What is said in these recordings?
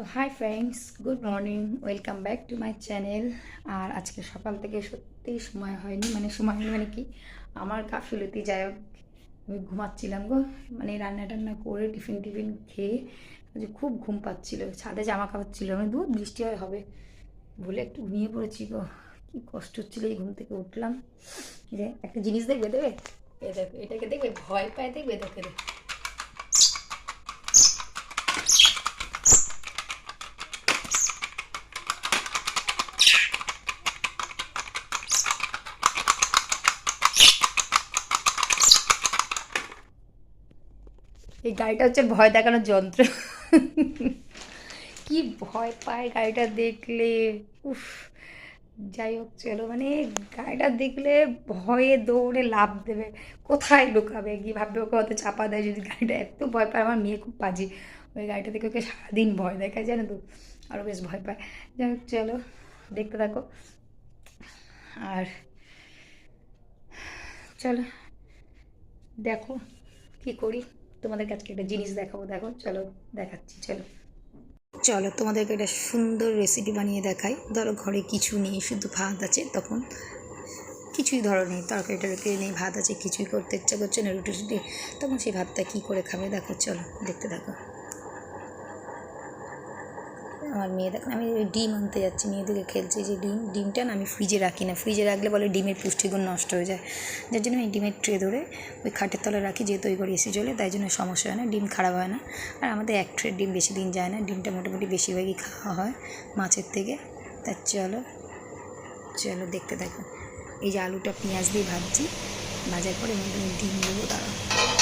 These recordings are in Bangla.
তো hi friends, good morning, welcome back to my channel. আর আজকে সকাল থেকে সত্যিই সময় হয়নি মানে সময় হয়নি মানে কি, আমার গাফিলতি, যাই হোক, আমি ঘুমাচ্ছিলাম গো। মানে রান্না টান্না করে টিফিন টিফিন খেয়ে খুব ঘুম পাচ্ছিল, ছাদে জামা কাপড় ছিল, আমি দূর বৃষ্টি হয় হবে বলে একটু ঘুমিয়ে পড়েছি গো। কী কষ্ট হচ্ছিল এই ঘুম থেকে উঠলাম। যে একটা জিনিস দেখবে দেবে এ দেখো, এটাকে দেখবে, ভয় পায়, দেখবে? দেখে দেখে। এই গাড়িটা হচ্ছে ভয় দেখানোর যন্ত্র। কি ভয় পায় গাড়িটা দেখলে? উফ, যাই হোক, চলো। মানে গাড়িটা দেখলে ভয়ে দৌড়ে লাভ দেবে। কোথায় লুকাবে? কি ভাববে? ওকে অত চাপা দেয় যদি গাড়িটা এত ভয় পায়। আমার মেয়ে খুব বাজি ওই গাড়িটা দেখে ওকে সারাদিন ভয় দেখায়, জানো তো? আরও বেশ ভয় পায়। যাই হোক, চলো। দেখতে থাকো। আর চলো। দেখো কি করি। তোমাদেরকে আজকে একটা জিনিস দেখাবো, দেখো, চলো, দেখাচ্ছি, চলো। চলো, তোমাদেরকে একটা সুন্দর রেসিপি বানিয়ে দেখাই। ধরো, ঘরে কিছু নেই, শুধু ভাত আছে, তখন কিছুই ধরো নেই তরকারি টরকারি নেই, ভাত আছে, কিছুই করতে ইচ্ছা করছে না রুটি টুটি তখন সেই ভাতটা কী করে খাবে? দেখো, চলো, দেখতে দেখো আমার মেয়ে দেখো আমি ওই ডিম আনতে যাচ্ছি মেয়েদিকে খেলছে, যে ডিম, ডিমটা না আমি ফ্রিজে রাখি না। ফ্রিজে রাখলে বলে ডিমের পুষ্টিগুণ নষ্ট হয়ে যায়। যার জন্য আমি ডিমের ট্রে ধরে ওই খাটের তলে রাখি, যেহেতু ওই ঘরে এসে চলে তাই জন্য সমস্যা হয় না, ডিম খারাপ হয় না। আর আমাদের এক ট্রের ডিম বেশি দিন যায় না, ডিমটা মোটামুটি বেশিরভাগই খাওয়া হয় মাছের থেকে। তা চলো চলো দেখতে দেখো এই যে আলুটা পেঁয়াজ দিয়ে ভাজছি, ভাজার পরে ডিম দেবো, দাঁড়াও।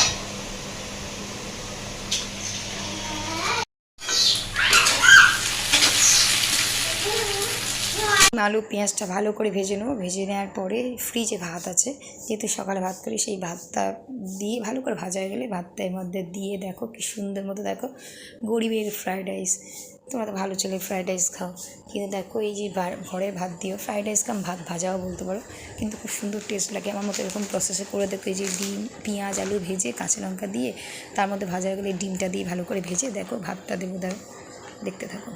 আলু পেঁয়াজটা ভালো করে ভেজে নেব। ভেজে নেওয়ার পরে ফ্রিজে ভাত আছে। যেহেতু সকালে ভাত করি, সেই ভাতটা দিয়ে ভালো করে ভাজা হয়ে গেলে ভাতটা এর মধ্যে দিয়ে দেখো কি সুন্দর মতো দেখো গরিবের ফ্রায়েড রাইস তোমরা তো ভালো চলে ফ্রায়েড রাইস খাও। কিন্তু দেখো এই যে ঘরে ভাত দিও ফ্রায়েড রাইস কাম ভাত ভাজাও বলতে পারো। কিন্তু খুব সুন্দর টেস্ট লাগে। আমার মতো এরকম প্রসেসে করে দেখো এই যে ডিম, পেঁয়াজ, আলু ভেজে কাঁচা লঙ্কা দিয়ে তার মধ্যে ভাজা হয়ে গেলে ডিমটা দিয়ে ভালো করে ভেজে দেখো ভাতটা দেবো, দেখো। দেখতে থাকো।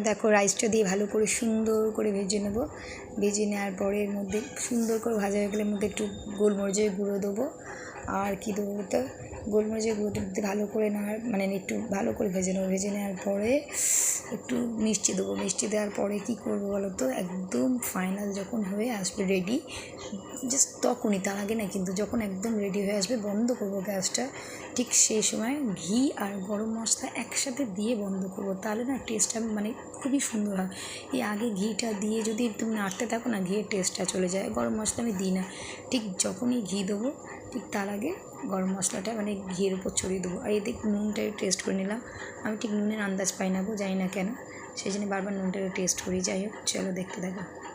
দেখো রাইসটা দিয়ে ভালো করে সুন্দর করে ভেজে নেব। ভেজে নেওয়ার পরে এর মধ্যে সুন্দর করে ভাজা হয়ে গেলে মধ্যে একটু গোলমরিচের গুঁড়ো দেবো। আর কী দেবো তো গোলমরিচের গুঁড়োটা ভালো করে নেওয়ার মানে একটু ভালো করে ভেজে নেব। ভেজে নেওয়ার পরে একটু মিষ্টি দেবো। মিষ্টি দেওয়ার পরে কী করব বলো তো? একদম ফাইনাল যখন হয়ে আসবে রেডি জাস্ট তখনই, তার আগে না কিন্তু যখন একদম রেডি হয়ে আসবে, বন্ধ করব গ্যাসটা, ঠিক সেই সময় ঘি আর গরম মশলা একসাথে দিয়ে বন্ধ করব। তাহলে না টেস্টটা মানে খুবই সুন্দর হয়। এই আগে ঘিটা দিয়ে যদি তুমি নাড়তে থাকো না, ঘিয়ের টেস্টটা চলে যায়। গরম মশলা আমি দিই না। ঠিক যখনই ঘি দেবো, ঠিক তার আগে গরম মশলাটা মানে ঘিয়ের উপর ছড়িয়ে দেবো। আর এদিকে নুনটা টেস্ট করে নিলাম। আমি ঠিক নুনের আন্দাজ পাই না গো, জানি না কেন। সেই জন্য বারবার নুনটা টেস্ট করি। যাই হোক, চলো দেখতে থাকো।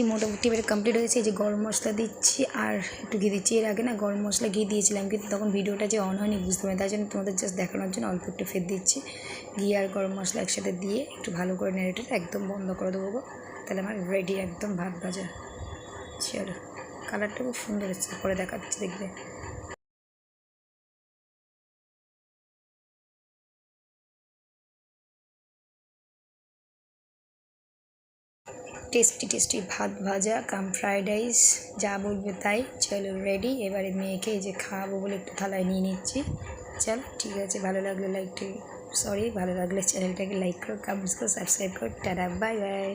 এই মোটামুটি এবারে কমপ্লিট হয়েছে যে গরম মশলা দিচ্ছি, আর একটু ঘি দিচ্ছি। এর আগে না গরম মশলা ঘি দিয়েছিলাম, কিন্তু তখন ভিডিওটা যে অন হয়নি, বুঝতে পারি তার জন্য তোমাদের জাস্ট দেখানোর জন্য অল্প একটু ফের দিচ্ছি। ঘি আর গরম মশলা একসাথে দিয়ে একটু ভালো করে নেড়েটা একদম বন্ধ করে দেবো তাহলে আমার রেডি একদম ভাত ভাজা। চলো কালারটা খুব সুন্দর হচ্ছে পরে দেখাচ্ছি দেখবে। টেস্টি টেস্টি ভাত ভাজা, কাম ফ্রাইড রাইস, যা বলবে তাই। চলো রেডি এবারে মেয়েকে যে খাওয়াবো বলে একটু থালায় নিয়ে নিচ্ছি। চল, ঠিক আছে, ভালো লাগলে লাইকটি সরি ভালো লাগলে চ্যানেলটাকে লাইক করো কমেন্টস করো সাবস্ক্রাইব করো। Tata bye bye